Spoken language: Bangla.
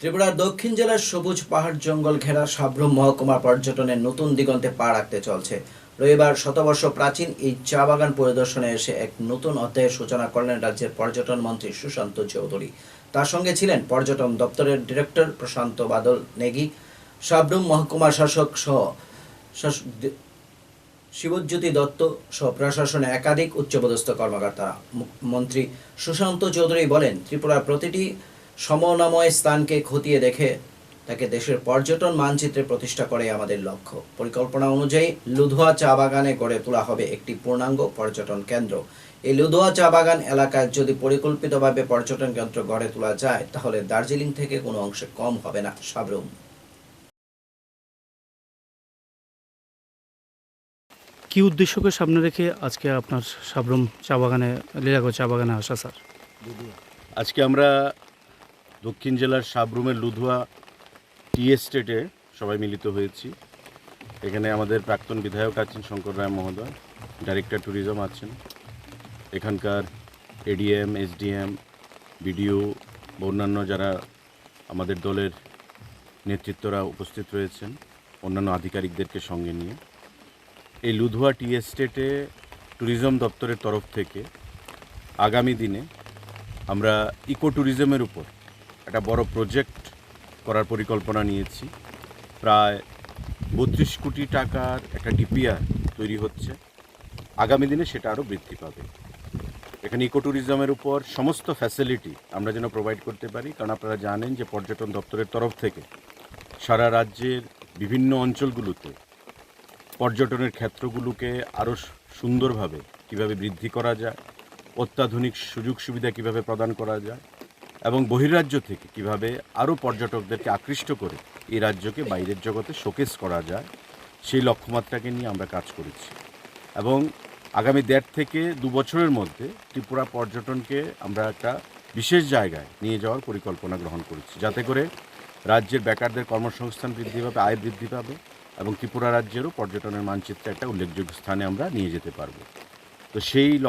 ত্রিপুরার দক্ষিণ জেলার সবুজ পাহাড় জঙ্গল ঘেরা সাব্রম মহকুমা পর্যটনের নতুন দিগন্তে পা রাখতে চলছে। রবিবার শতবর্ষ প্রাচীন এই চা বাগান পরিদর্শনে এসে এক নতুন অধ্যায়ের সূচনা করলেন রাজ্যের পর্যটন মন্ত্রী সুশান্ত চৌধুরী। তার সঙ্গে ছিলেন পর্যটন দপ্তরের ডিরেক্টর প্রশান্ত বাদল নেগি সাব্রুম মহকুমা শাসক সহ শিবজ্যোতি দত্ত সহ প্রশাসনে একাধিক উচ্চপদস্থ কর্মকর্তা। মন্ত্রী সুশান্ত চৌধুরী বলেন, ত্রিপুরার প্রতিটি সমনাময় স্থানকে খতিয়ে দেখে তাকে দেশের পর্যটন মানচিত্রে প্রতিষ্ঠা করে আমাদের লক্ষ্য। পরিকল্পনা অনুযায়ী লুধুয়া চা বাগানে গড়ে তোলা হবে একটি পূর্ণাঙ্গ পর্যটন কেন্দ্র। এই লুধুয়া চা বাগান এলাকায় যদি পরিকল্পিতভাবে পর্যটন কেন্দ্র গড়ে তোলা যায় তাহলে দার্জিলিং থেকে কোনো অংশে কম হবে না সাবরুম। কি উদ্দেশ্যকে সামনে রেখে আজকে আপনার সাবরুম চা বাগানে লীলাগড় চা বাগানে আসা স্যার? আজকে আমরা দক্ষিণ জেলার সাবরুমের লুধুয়া টি এস্টেটে সবাই মিলিত হয়েছি। এখানে আমাদের প্রাক্তন বিধায়ক আছেন শঙ্কর রায় মহোদয়, ডাইরেক্টর ট্যুরিজম আছেন। এখানকার এডিএম, এসডিএম, বিডিও, অন্যান্য যারা আমাদের দলের নেতৃত্বরা উপস্থিত রয়েছেন, অন্যান্য আধিকারিকদেরকে সঙ্গে নিয়ে। এই লুধুয়া টি এস্টেটে ট্যুরিজম দপ্তরের তরফ থেকে আগামী দিনে আমরা ইকো ট্যুরিজমের উপর একটা বড় প্রজেক্ট করার পরিকল্পনা নিয়েছি। প্রায় বত্রিশ কোটি টাকার একটা ডিপিআর তৈরি হচ্ছে। আগামী দিনে সেটা আরও বৃদ্ধি পাবে। এখানে ইকো ট্যুরিজমের উপর সমস্ত ফ্যাসিলিটি আমরা যেন প্রোভাইড করতে পারি, কারণ আপনারা জানেন যে পর্যটন দপ্তরের তরফ থেকে সারা রাজ্যের বিভিন্ন অঞ্চলগুলোতে পর্যটনের ক্ষেত্রগুলোকে আরও সুন্দরভাবে কীভাবে বৃদ্ধি করা যায়, অত্যাধুনিক সুযোগ সুবিধা কীভাবে প্রদান করা যায় এবং বহির্রাজ্য থেকে কীভাবে আরও পর্যটকদেরকে আকৃষ্ট করে এই রাজ্যকে বাইরের জগতে শোকেস করা যায়, সেই লক্ষ্যমাত্রাকে নিয়ে আমরা কাজ করেছি। এবং আগামী দেড় থেকে দু বছরের মধ্যে ত্রিপুরা পর্যটনকে আমরা একটা বিশেষ জায়গায় নিয়ে যাওয়ার পরিকল্পনা গ্রহণ করেছি। যাতে করে রাজ্যের বেকারদের কর্মসংস্থান বৃদ্ধি পাবে, আয় বৃদ্ধি পাবে এবং ত্রিপুরা রাজ্যেরও পর্যটনের মানচিত্রে একটা উল্লেখযোগ্য স্থানে আমরা নিয়ে যেতে পারব। তো সেই লক্ষ্য